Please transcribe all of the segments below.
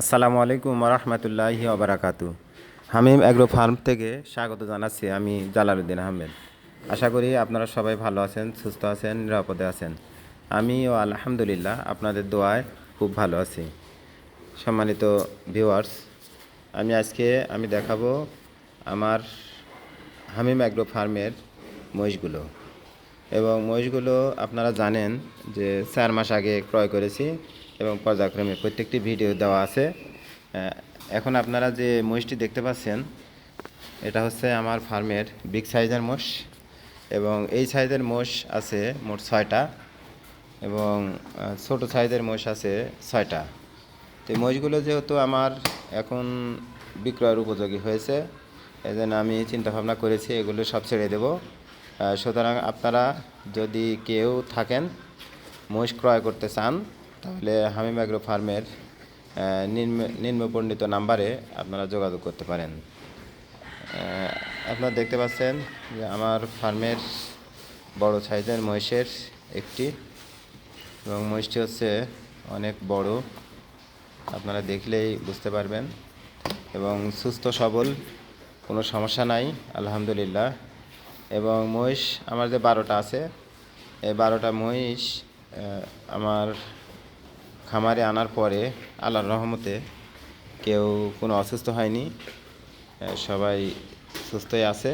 আসসালামু আলাইকুম রহমতুল্লাহি ওবরাকাতু হামিম অ্যাগ্রো ফার্ম থেকে স্বাগত জানাচ্ছি আমি জালালউদ্দিন আহমেদ। আশা করি আপনারা সবাই ভালো আছেন, সুস্থ আছেন, নিরাপদে আছেন। আমিও আলহামদুলিল্লাহ আপনাদের দোয়ায় খুব ভালো আছি। সম্মানিত ভিউয়ার্স, আমি আজকে আমি দেখাবো আমার হামিম অ্যাগ্রো ফার্মের মহিষগুলো। এবং মহিষগুলো আপনারা জানেন যে চার মাস আগে ক্রয় করেছি এবং পর্যায়ক্রমে প্রত্যেকটি ভিডিও দেওয়া আছে। এখন আপনারা যে মহিষটি দেখতে পাচ্ছেন, এটা হচ্ছে আমার ফার্মের বিগ সাইজের মোষ এবং এই সাইজের মোষ আছে মোট ছয়টা এবং ছোট সাইজের মোষ আছে ছয়টা। তো এই মহিষগুলো যেহেতু আমার এখন বিক্রয়ের উপযোগী হয়েছে এই জন্য আমি চিন্তা ভাবনা করেছি এগুলো সব ছেড়ে দেবো। সুতরাং আপনারা যদি কেউ থাকেন মহিষ ক্রয় করতে চান তাহলে হামিম অ্যাগ্রো ফার্মের আহ, নিম্ন নিম্নবর্ণিত নাম্বারে আপনারা যোগাযোগ করতে পারেন। আপনারা দেখতে পাচ্ছেন যে আমার ফার্মের বড় সাইজের মহিষের একটি এবং মহিষটি হচ্ছে অনেক বড়। আপনারা দেখলেই বুঝতে পারবেন এবং সুস্থ সবল কোনো সমস্যা নাই আলহামদুলিল্লাহ। এবং মহিষ, আমার যে বারোটা আছে, এই বারোটা মহিষ আমার খামারে আনার পরে আল্লাহর রহমতে কেউ কোনো অসুস্থ হয়নি। সবাই সুস্থই আছে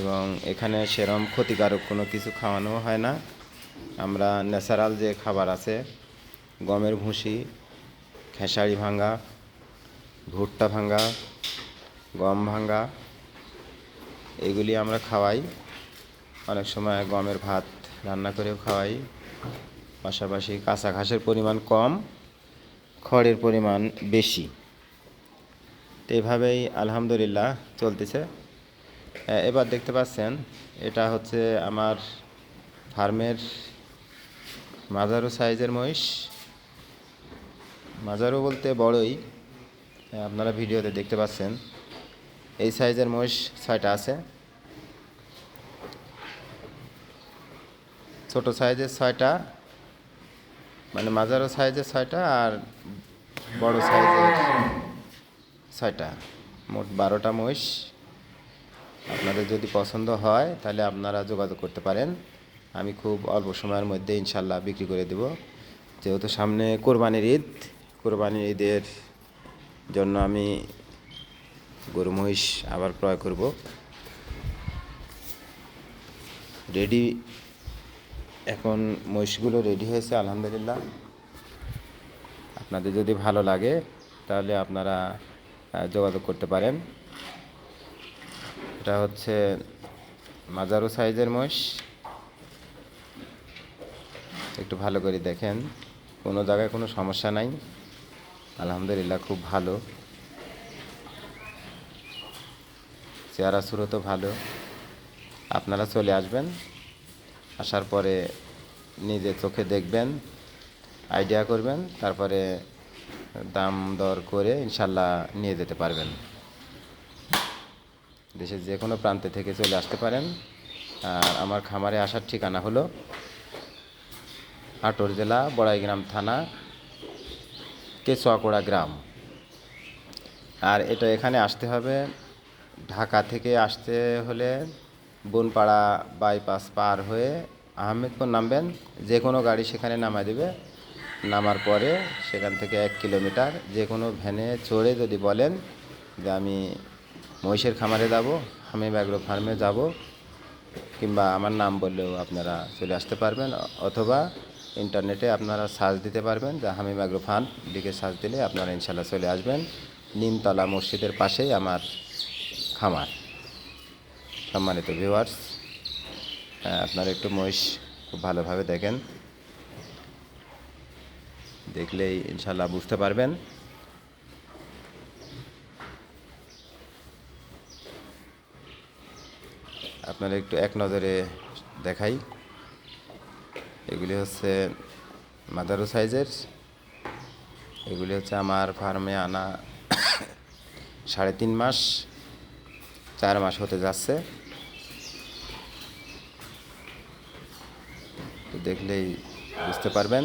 এবং এখানে সেরম ক্ষতিকারক কোনো কিছু খাওয়ানো হয় না। আমরা ন্যাচারাল যে খাবার আছে, গমের ভুসি, খেসারি ভাঙ্গা, ভুট্টা ভাঙ্গা, গম ভাঙ্গা এগুলি আমরা খাওয়াই। অনেক সময় গমের ভাত রান্না করেও খাওয়াই। পাশাপাশি কাঁচা ঘাসের পরিমাণ কম, খড়ের পরিমাণ বেশি। তো এইভাবেই আলহামদুলিল্লাহ চলতেছে। এবার দেখতে পাচ্ছেন, এটা হচ্ছে আমার ফার্মের মাজারো সাইজের মহিষ। মাজারো বলতে বড়ই। আপনারা ভিডিওতে দেখতে পাচ্ছেন। এই সাইজের মহিষ ছয়টা আছে। ছোট সাইজের ছয়টা মানে মাজারো সাইজের ছয়টা আর বড় সাইজের ছয়টা। মোট বারোটা মহিষ। আপনাদের যদি পছন্দ হয়, তাহলে আপনারা যোগাযোগ করতে পারেন। আমি খুব অল্প সময়ের মধ্যে ইনশাল্লাহ বিক্রি করে দেব। যেহেতু সামনে কোরবানির ঈদ, কোরবানির ঈদের জন্য আমি গরু মহিষ আবার ক্রয় করব। রেডি এখন মহিষগুলো রেডি হয়েছে, আলহামদুলিল্লাহ। আপনাদের যদি ভালো লাগে, তাহলে আপনারা যোগাযোগ করতে পারেন। এটা হচ্ছে মাজারো সাইজের মহিষ। একটু ভালো করে দেখেন। কোনো জায়গায় কোনো সমস্যা নাই। আলহামদুলিল্লাহ, খুব ভালো। চেহারা সুরতও ভালো। আপনারা চলে আসবেন, আসার পরে নিজে চোখে দেখবেন আইডিয়া করবেন, তারপরে দাম দর করে ইনশাল্লাহ নিয়ে যেতে পারবেন। দেশের যে কোনো প্রান্তে থেকে চলে আসতে পারেন। আর আমার খামারে আসার ঠিকানা হলো হাটোর জেলা, বড়াইগ্রাম থানা, কেচুয়াকোড়া গ্রাম। আর এটা এখানে আসতে হবে ঢাকা থেকে আসতে হলে বনপাড়া বাইপাস পার হয়ে আহমেদপুর নামবেন। যে কোনো গাড়ি সেখানে নামায় দেবে। নামার পরে সেখান থেকে এক কিলোমিটার যে কোনো ভ্যানে চড়ে যদি বলেন যে আমি মহিষের খামারে যাব, আমি ব্যাগ্রো ফার্মে যাব, কিংবা আমার নাম বললেও আপনারা চলে আসতে পারবেন, অথবা ইন্টারনেটে আপনারা সার্চ দিতে পারবেন যে হামিম অ্যাগ্রো ফার্ম লিখে সার্চ দিলে আপনারা ইনশাল্লাহ চলে আসবেন। নিমতলা মসজিদের পাশেই আমার খামার। সম্মানিত ভিউয়ার্স আপনারা একটু মহিষ খুব ভালোভাবে দেখেন। দেখলেই ইনশাল্লাহ বুঝতে পারবেন। আপনারা একটু এক নজরে দেখাই। এগুলি হচ্ছে মাদারু সাইজের। এগুলি হচ্ছে আমার ফার্মে আনা সাড়ে তিন মাস। চার মাস হতে যাচ্ছে। তো দেখলেই বুঝতে পারবেন।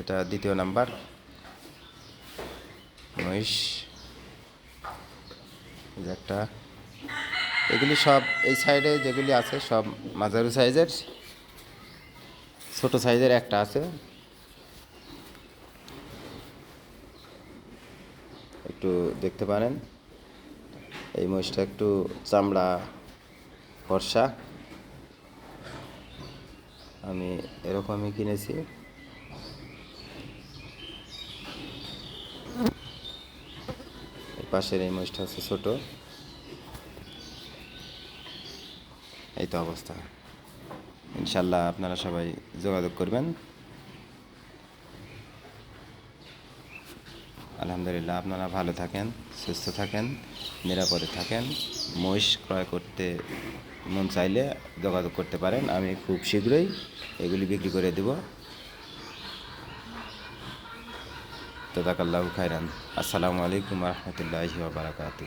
এটা দ্বিতীয় নাম্বার। মহিষ। একটা। এগুলি সব এই সাইডে যেগুলি আছে সব মাঝারু সাইজের। ছোট সাইজের একটা আছে। একটু দেখতে পারেন। এই মহিষটা একটু চামড়া ফর্সা। আমি এরকমই কিনেছি। পাশের এই মহিষটা হচ্ছে ছোট। এই তো অবস্থা। ইনশাল্লাহ আপনারা সবাই যোগাযোগ করবেন। আলহামদুলিল্লাহ, আপনারা ভালো থাকেন, সুস্থ থাকেন, নিরাপদে থাকেন। মহিষ ক্রয় করতে মন চাইলে যোগাযোগ করতে পারেন, আমি খুব শীঘ্রই এগুলি বিক্রি করে দেব। তদাকাল্লাহ খাইরান আসসালামু আলাইকুম রহমতুল্লাহি বারাকাতু